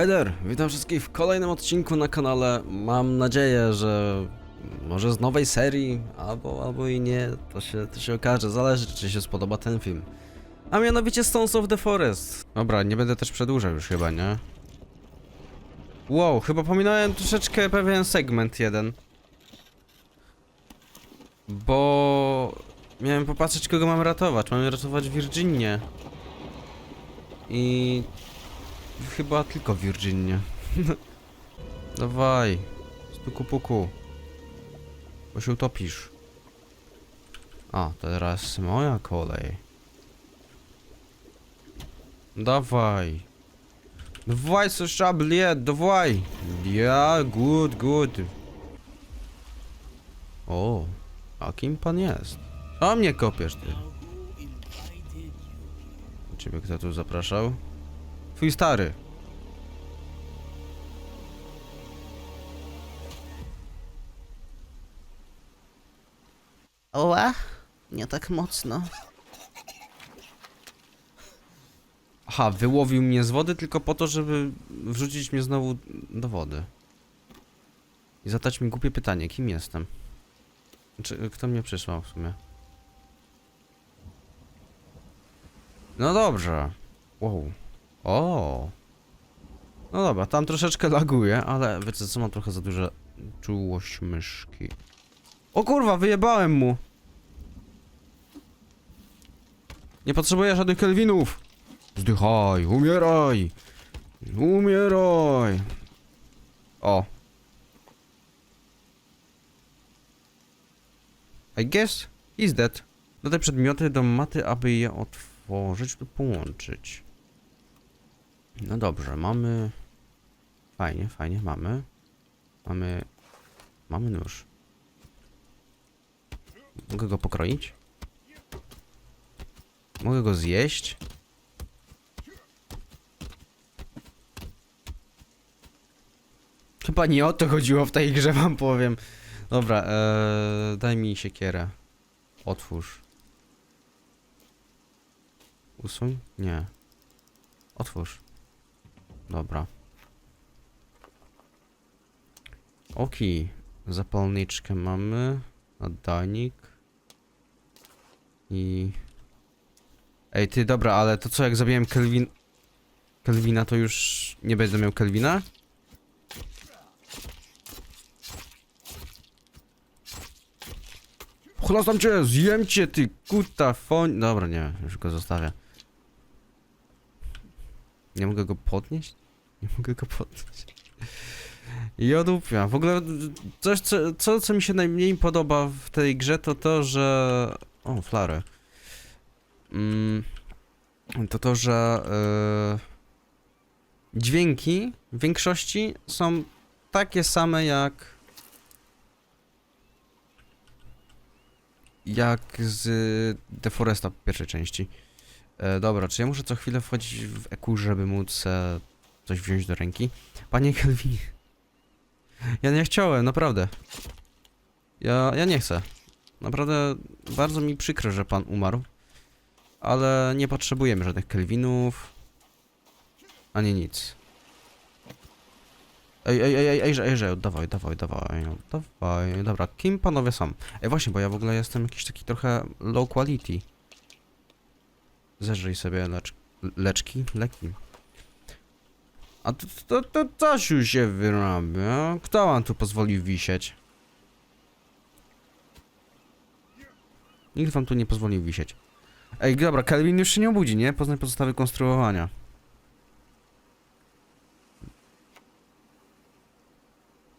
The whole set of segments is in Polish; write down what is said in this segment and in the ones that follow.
Hi there, witam wszystkich w kolejnym odcinku na kanale. Mam nadzieję, że może z nowej serii, albo, albo i nie, to się, to się okaże, zależy czy się spodoba ten film. A mianowicie Stones of the Forest. Dobra, nie będę też przedłużał już chyba, nie? Wow, chyba pominąłem troszeczkę pewien segment jeden. Bo miałem popatrzeć kogo mam ratować. Mam ratować Virginię. I Chyba tylko Virginia. Dawaj. Stuku puku. Bo się utopisz. A, teraz moja kolej. Dawaj. Dawaj, słysza, bliet, dawaj. Ja, good, good. O, a kim pan jest? A mnie kopiesz ty. Ciebie kto tu zapraszał? Twój stary. Oła, nie tak mocno. Aha, wyłowił mnie z wody tylko po to, żeby wrzucić mnie znowu do wody. I zadać mi głupie pytanie, kim jestem? Czy kto mnie przysłał w sumie? No dobrze. Wow. O. No dobra, tam troszeczkę laguje, ale wiecie co, mam trochę za duża czułość myszki. O kurwa, wyjebałem mu! Nie potrzebuję żadnych kelwinów! Zdychaj, umieraj! Umieraj! O. I guess he's dead. Dodaj przedmioty do maty, aby je otworzyć lub połączyć. No dobrze, mamy... Fajnie, fajnie, mamy. Mamy... Mamy nóż. Mogę go pokroić? Mogę go zjeść? Chyba nie o to chodziło w tej grze, wam powiem. Dobra, ee, daj mi siekierę. Otwórz. Usuń? Nie. Otwórz. Dobra. Oki. Zapalniczkę mamy. Nadajnik. I... Ej, ty, dobra, ale to co, jak zabiłem Kelvin... Kelvina, to już nie będę miał Kelvina? Chlastam cię, zjem cię, ty kuta foń... Dobra, nie, już go zostawię. Nie mogę go podnieść? Nie mogę go podnieść. Jodupia. W ogóle coś, co, co, co mi się najmniej podoba w tej grze, to to, że... O, flarę. Mm, to to, że... Yy, dźwięki w większości są takie same jak... Jak z The Foresta pierwszej części. E, dobra, czy ja muszę co chwilę wchodzić w EQ, żeby móc e, coś wziąć do ręki? Panie Kelvin. Ja nie chciałem, naprawdę. Ja, ja nie chcę. Naprawdę bardzo mi przykro, że pan umarł. Ale nie potrzebujemy żadnych Kelvinów. Ani nic. Ej, ej, ej, ej, ej, ej, ej, dawaj, dawaj, dawaj, dawaj, dobra, kim panowie są? Ej, właśnie, bo ja w ogóle jestem jakiś taki trochę low quality. Zeżyj sobie lecz, leczki, leki. A to, to, to Tasiu się wyrabia. Kto wam tu pozwolił wisieć? Nikt wam tu nie pozwolił wisieć. Ej, dobra, Kelvin już się nie obudzi, nie? Poznaj podstawy konstruowania.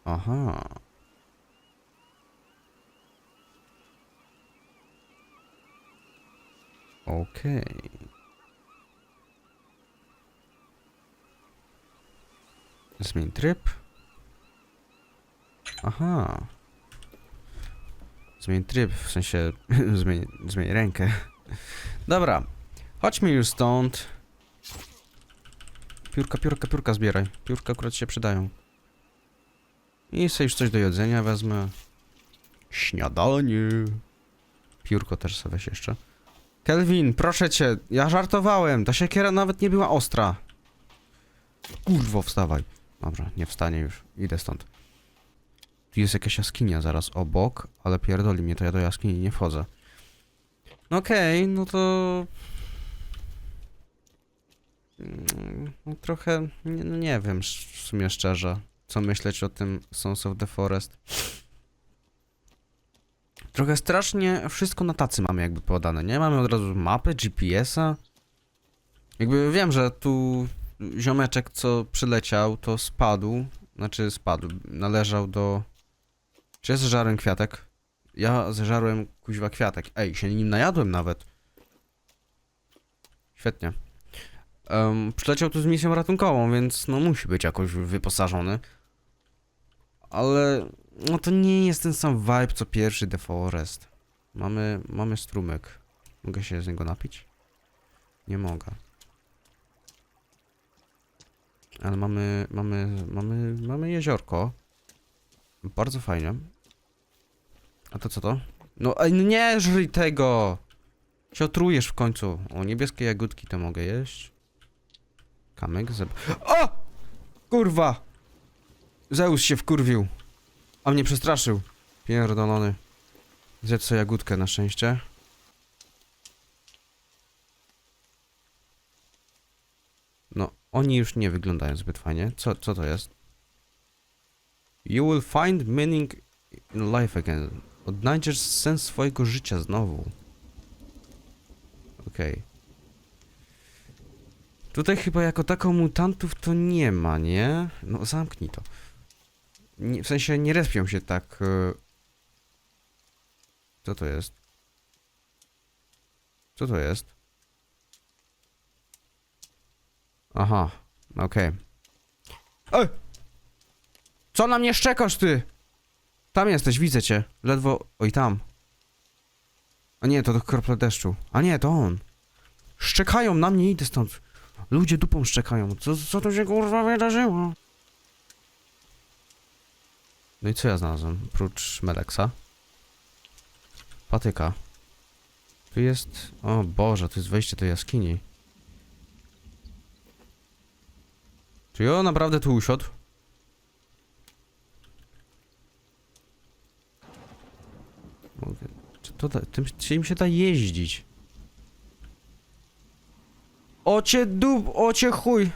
Aha. Okej. Zmień tryb. Aha. Zmień tryb, w sensie zmień, zmień rękę. Dobra. Chodźmy już stąd. Piórka, piórka, piórka zbieraj. Piórka akurat się przydają. I sobie już coś do jedzenia wezmę. Śniadanie. Piórko też sobie weź jeszcze. Kelvin, proszę cię, ja żartowałem. Ta siekiera nawet nie była ostra. kurwo, wstawaj. Dobra, nie wstanie już. Idę stąd. Tu jest jakaś jaskinia zaraz obok, ale pierdoli mnie, to ja do jaskini nie wchodzę. No okej, no to... Mm, Trochę, nie, no nie wiem w sumie szczerze, co myśleć o tym Sons of the Forest. Trochę strasznie wszystko na tacy mamy jakby podane, nie? Mamy od razu mapę, GPS-a. Jakby wiem, że tu ziomeczek, co przyleciał, to spadł. Znaczy spadł, należał do... Czy ja zeżarłem kwiatek? Ja zeżarłem kuźwa kwiatek. Ej, się nim najadłem nawet. Świetnie. Um, przyleciał tu z misją ratunkową, więc no musi być jakoś wyposażony. Ale no to nie jest ten sam vibe co pierwszy The Forest. Mamy, mamy strumyk. Mogę się z niego napić? Nie mogę. Ale mamy, mamy, mamy, mamy jeziorko. Bardzo fajnie. A to co to? No no nie żryj tego! Się w końcu. O, niebieskie jagódki to mogę jeść. Kamyk zeb... O! Kurwa! Zeus się wkurwił. A mnie przestraszył. Pierdolony. Zjedz sobie jagódkę na szczęście. No, oni już nie wyglądają zbyt fajnie. Co, co to jest? You will find meaning in life again. Odnajdziesz sens swojego życia znowu. Okej. Tutaj chyba jako tako mutantów to nie ma, nie? No zamknij to. Nie, w sensie nie respią się tak. e, Co to jest? Co to jest? Aha, okej. Ej! Co na mnie szczekasz ty? Tam jesteś, widzę cię. Ledwo... Oj, tam. A nie, to do krople deszczu. A nie, to on. Szczekają na mnie, idę stąd. Ludzie dupą szczekają. Co, co tu się kurwa wydarzyło? No i co ja znalazłem? Prócz Meleksa. Patyka. Tu jest... O Boże, tu jest wejście do jaskini. Czy ja naprawdę tu usiadł? Czy to da... Tym, tym się da jeździć? Ocie dub... Ocie chuj!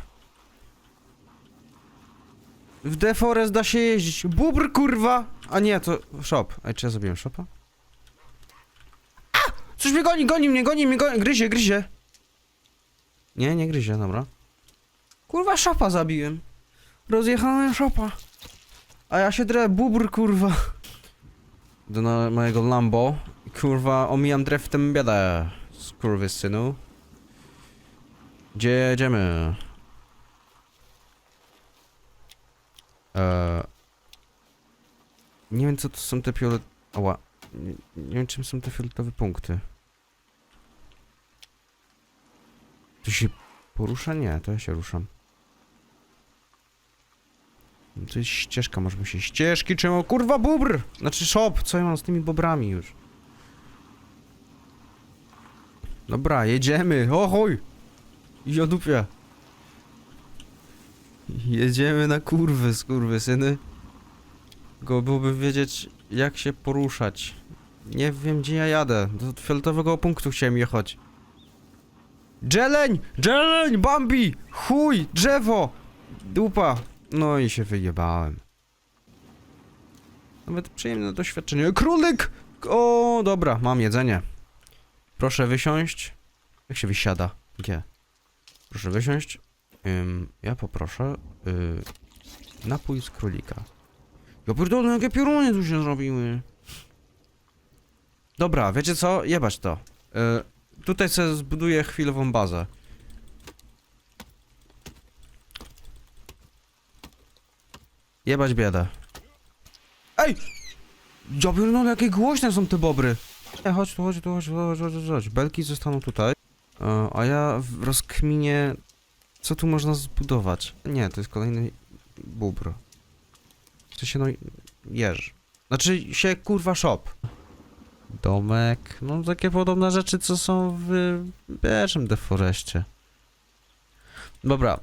W Deforest da się jeździć. Bubr, kurwa! A nie, to shop. Ej, czy ja zrobiłem shopa? A! Coś mnie goni, goni mnie, goni mnie, goni, gryzie, gryzie. Nie, nie gryzie, dobra. Kurwa, szopa zabiłem. Rozjechałem szopa. A ja się drę, bubr, kurwa. Do na mojego Lambo. Kurwa, omijam dreftem biedę. Skurwysynu. Gdzie jedziemy? Eee, nie wiem co to są te fiolet... Ała. Nie, nie wiem czym są te fioletowe punkty. Tu się porusza? Nie, to ja się ruszam. To jest ścieżka, możemy się... Ścieżki, czemu? Kurwa, bubr! Znaczy shop, co ja mam z tymi bobrami już? Dobra, jedziemy, o chuj! I o dupie. Jedziemy na kurwy, skurwy syny. Go byłoby wiedzieć, jak się poruszać. Nie wiem, gdzie ja jadę. Do fioletowego punktu chciałem jechać. Dżeleń! Dżeleń! Bambi! Chuj! Drzewo! Dupa! No i się wyjebałem. Nawet przyjemne doświadczenie. Królik! O, dobra, mam jedzenie. Proszę wysiąść. Jak się wysiada? Gdzie? Proszę wysiąść. Ym, ja poproszę y, napój z królika. Ja pierdolę, jakie pioruny tu się zrobiły. Dobra, wiecie co? Jebać to. Y, tutaj sobie zbuduję chwilową bazę. Jebać biedę. Ej! Ja pierdolę, jakie głośne są te bobry. E, chodź tu, chodź tu, chodź chodź, chodź, chodź. Belki zostaną tutaj. A ja w rozkminie, co tu można zbudować. Nie, to jest kolejny bubr. Co się no... jeż. Znaczy się kurwa shop. Domek. No takie podobne rzeczy, co są w pierwszym deforeście. Dobra.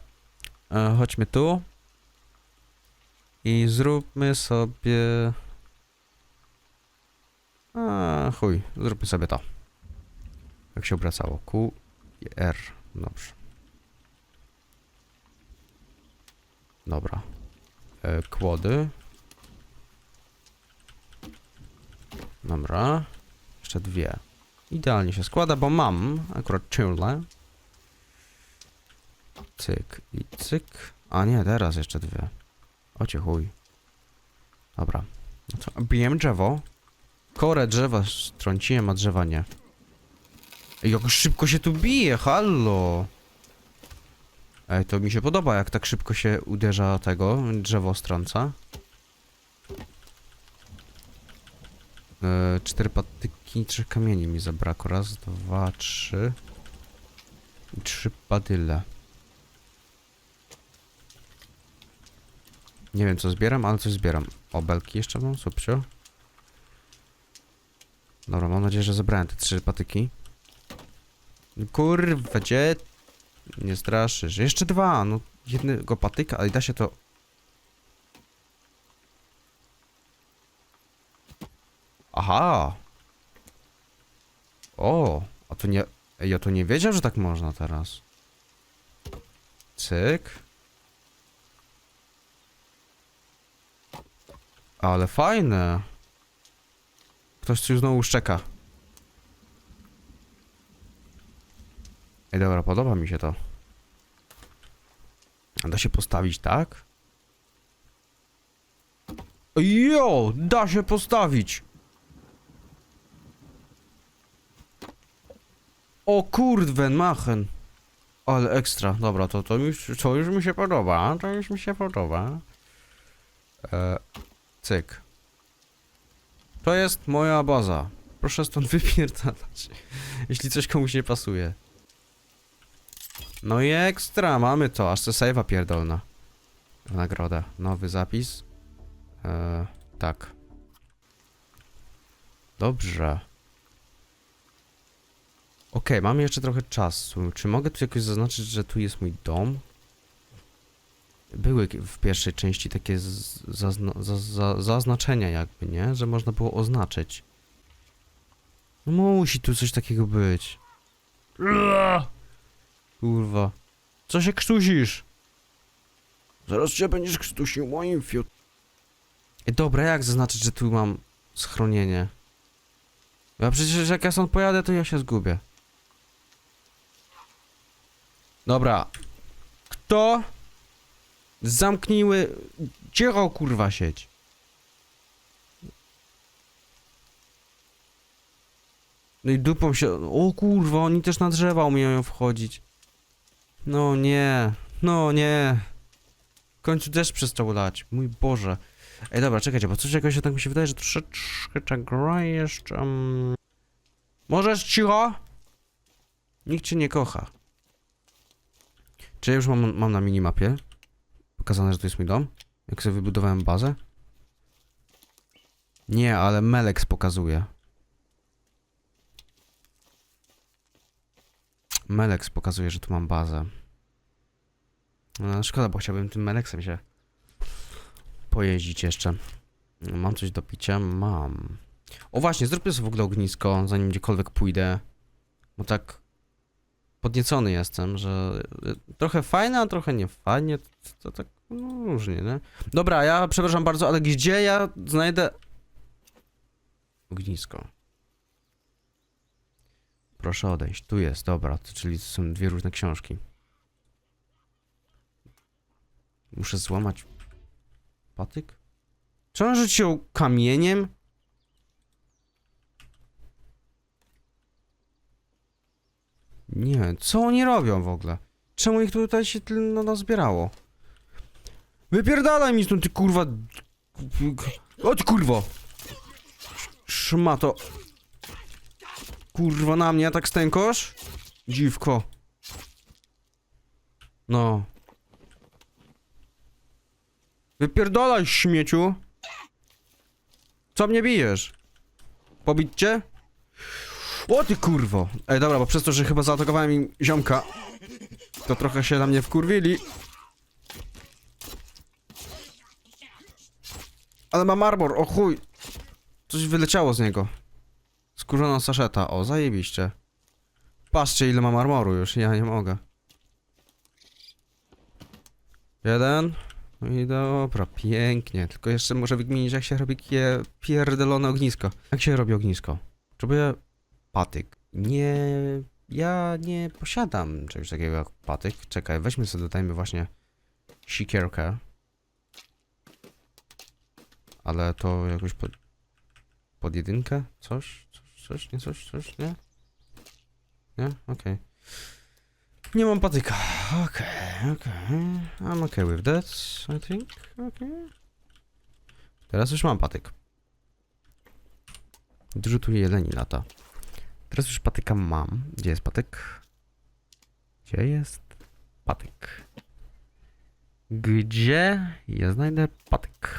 E, chodźmy tu. I zróbmy sobie... A, chuj, zróbmy sobie to. Jak się obracało? Q i R. Dobrze. Dobra. E, kłody. Dobra. Jeszcze dwie. Idealnie się składa, bo mam akurat czyle. Cyk i cyk. A nie, teraz jeszcze dwie. Ocie chuj. Dobra. No to bijemy drzewo. Korę drzewa strąciłem, a drzewa nie. Ej, jak szybko się tu bije, hallo! Ej, to mi się podoba, jak tak szybko się uderza tego, drzewo strąca. E, cztery patyki, trzech kamieni mi zabrakło. Raz, dwa, trzy. I trzy padyle. Nie wiem co zbieram, ale coś zbieram. Obelki jeszcze mam, subcio. Dobra, mam nadzieję, że zebrałem te trzy patyki. Kurwa, gdzie? Nie straszysz. Jeszcze dwa, no jednego patyka, ale da się to... Aha! O, a to nie... Ja to nie wiedział, że tak można teraz. Cyk. Ale fajne. Ktoś tu znowu szczeka. Ej, dobra, podoba mi się to. Da się postawić, tak? Jo, da się postawić. O kurdwen machen. Ale ekstra. Dobra, to, to, już, to już mi się podoba. To już mi się podoba. E, cyk. To jest moja baza. Proszę stąd wypierdalać. Jeśli coś komuś nie pasuje. No i ekstra, mamy to. Aż se save'a pierdolna. W nagrodę. Nowy zapis. E, tak. Dobrze. Okej, mamy jeszcze trochę czasu. Czy mogę tu jakoś zaznaczyć, że tu jest mój dom? Były w pierwszej części takie zazna za za zaznaczenia jakby, nie? Że można było oznaczyć. No musi tu coś takiego być. Kurwa. Co się krztusisz? Zaraz cię będziesz krztusił moim fiut. Dobra, jak zaznaczyć, że tu mam schronienie? Ja przecież jak ja stąd pojadę, to ja się zgubię. Dobra. Kto? Zamknijmy... Cicho, kurwa, sieć. No i dupą się... O kurwa, oni też na drzewa umieją wchodzić. No nie, no nie. W końcu deszcz przestał lać, mój Boże. Ej, dobra, czekajcie, bo coś jakoś tak mi się wydaje, że troszeczkę ta gra jeszcze... Um... Możesz cicho? Nikt cię nie kocha. Czy ja już mam, mam na minimapie? Pokazane, że to jest mój dom? Jak sobie wybudowałem bazę? Nie, ale Melex pokazuje. Melex pokazuje, że tu mam bazę. No, szkoda, bo chciałbym tym Melexem się pojeździć jeszcze. Mam coś do picia? Mam. O właśnie, zróbmy sobie w ogóle ognisko, zanim gdziekolwiek pójdę. Bo tak podniecony jestem, że y, trochę fajne, a trochę nie fajnie. To, tak no, różnie, nie? Dobra, ja przepraszam bardzo, ale gdzie ja znajdę ognisko? Proszę odejść. Tu jest, dobra, to, czyli to są dwie różne książki. Muszę złamać patyk? Czy on rzucił kamieniem? Nie, co oni robią w ogóle? Czemu ich tutaj się tyle na nas zbierało? Wypierdalaj mi stąd, ty kurwa... O ty kurwo! Szmato. Kurwa na mnie tak stękosz? Dziwko. No. Wypierdalaj śmieciu. Co mnie bijesz? Pobić cię? O ty kurwo! Ej, dobra, bo przez to, że chyba zaatakowałem im ziomka, to trochę się na mnie wkurwili. Ale ma marmor. o chuj! Coś wyleciało z niego. Skurzona saszeta, o zajebiście. Patrzcie ile ma marmoru już, ja nie mogę. Jeden. No I dobra, pięknie. Tylko jeszcze może wygmienić jak się robi takie pierdolone ognisko. Jak się robi ognisko? Potrzebuję patyk. Nie... Ja nie posiadam czegoś takiego jak patyk. Czekaj, weźmy sobie dodajmy właśnie sikierkę. Ale to jakoś pod... Pod jedynkę? Coś? Coś? Coś? Nie coś? Coś? Nie? Nie? Okej. Nie mam patyka. Okej, okej. I'm okay with that, I think. Okay. Teraz już mam patyk. Dużo tu jeleni lata. Teraz już patyka mam. Gdzie jest patyk? Gdzie jest patyk? Gdzie ja znajdę patyk?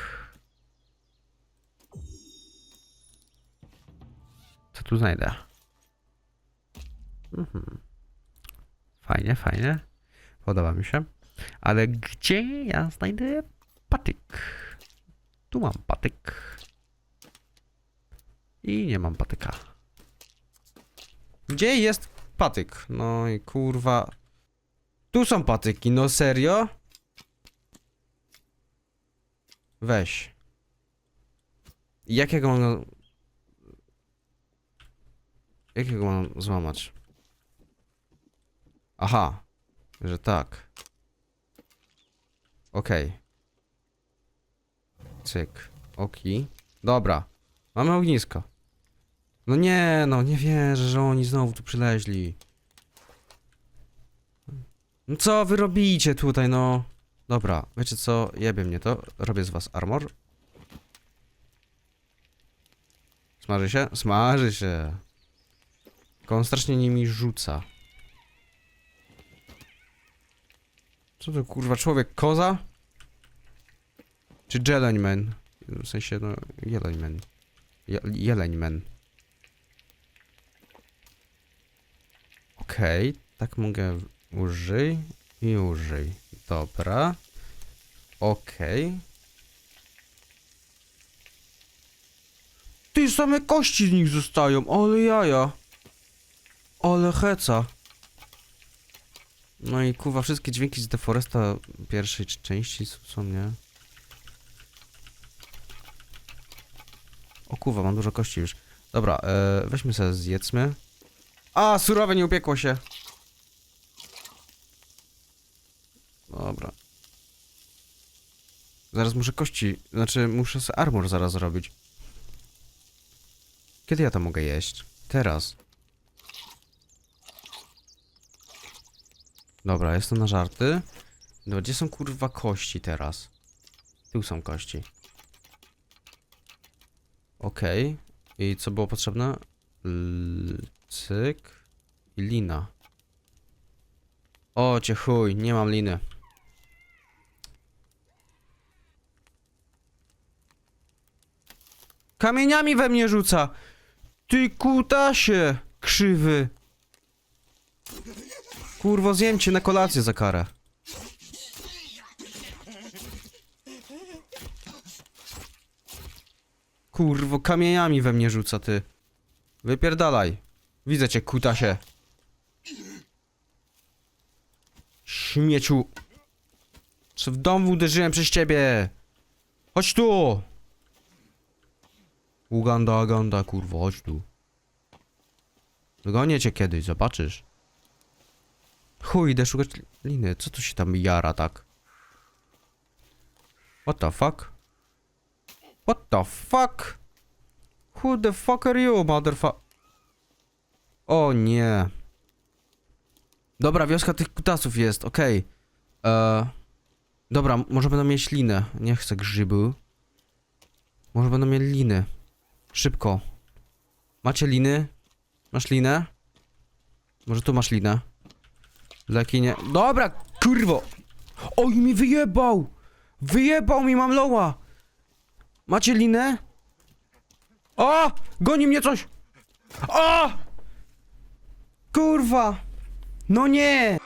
Co tu znajdę? Mhm. Fajnie, fajnie. Podoba mi się. Ale gdzie ja znajdę patyk? Tu mam patyk. I nie mam patyka. Gdzie jest patyk? No i kurwa. Tu są patyki, no serio? Weź. Jakiego mam... Jakiego mam złamać? Aha, że tak. Okej. Cyk. Oki. Dobra. Mamy ognisko. No nie, no nie wierzę, że oni znowu tu przyleźli. No co wy robicie tutaj, no? Dobra, wiecie co? Jebie mnie to. Robię z was armor. Smaży się? Smaży się. Tylko on strasznie nimi rzuca. Co to kurwa człowiek? Koza? Czy Jeleń W sensie no Jeleń Man. Je jeleń Man. Okej, tak mogę użyj i użyj. Dobra. Okej. Ty same kości z nich zostają, ale jaja. Ale heca. No i kuwa, wszystkie dźwięki z Deforesta pierwszej części są, nie? O kuwa, mam dużo kości już. Dobra, e, weźmy sobie zjedzmy. A, surowe nie upiekło się. Dobra. Zaraz muszę kości, znaczy muszę sobie armor zaraz zrobić. Kiedy ja to mogę jeść? Teraz. Dobra, jestem na żarty. No, gdzie są kurwa kości teraz? Tu są kości. Okej. I co było potrzebne? L cyk. I lina. O, cię chuj, nie mam liny. Kamieniami we mnie rzuca! Ty kutasie! Krzywy! Kurwo, zjem cię na kolację za karę. Kurwo, kamieniami we mnie rzuca, ty. Wypierdalaj. Widzę cię, kutasie. Śmieciu. Co w domu uderzyłem przez ciebie. Chodź tu. Uganda, Aganda, kurwo, chodź tu. Dogonię cię kiedyś, zobaczysz. Chuj, idę szukać liny. Co tu się tam jara tak? What the fuck? What the fuck? Who the fuck are you, motherfucker? O nie. Dobra, wioska tych kutasów jest, okej. Okay. Dobra, może będą mieć linę. Nie chcę grzybu. Może będą mieli liny. Szybko. Macie liny? Masz linę? Może tu masz linę? Leki nie... Dobra, kurwo! Oj, mi wyjebał! Wyjebał mi, mam loła! Macie linę? O! Goni mnie coś! O! Kurwa! No nie!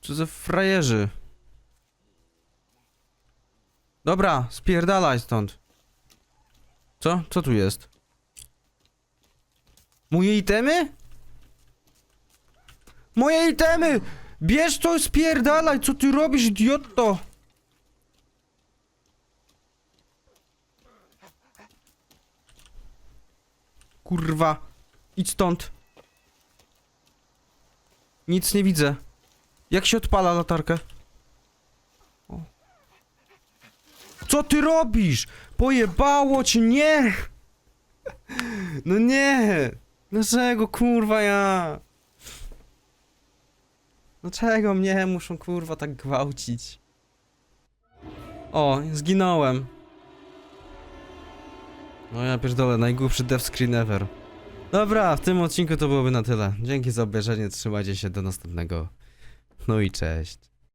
Co za frajerzy? Dobra, spierdalaj stąd. Co? Co tu jest? Moje itemy? Moje itemy! Bierz to spierdalaj! Co ty robisz, idioto? Kurwa. Idź stąd. Nic nie widzę. Jak się odpala latarkę? O. Co ty robisz? Pojebało cię, nie! No nie! Dlaczego kurwa ja? Dlaczego mnie muszą kurwa tak gwałcić? O, zginąłem. No ja pierdolę, najgłupszy dev screen ever. Dobra, w tym odcinku to byłoby na tyle. Dzięki za obejrzenie, trzymajcie się do następnego. No i cześć.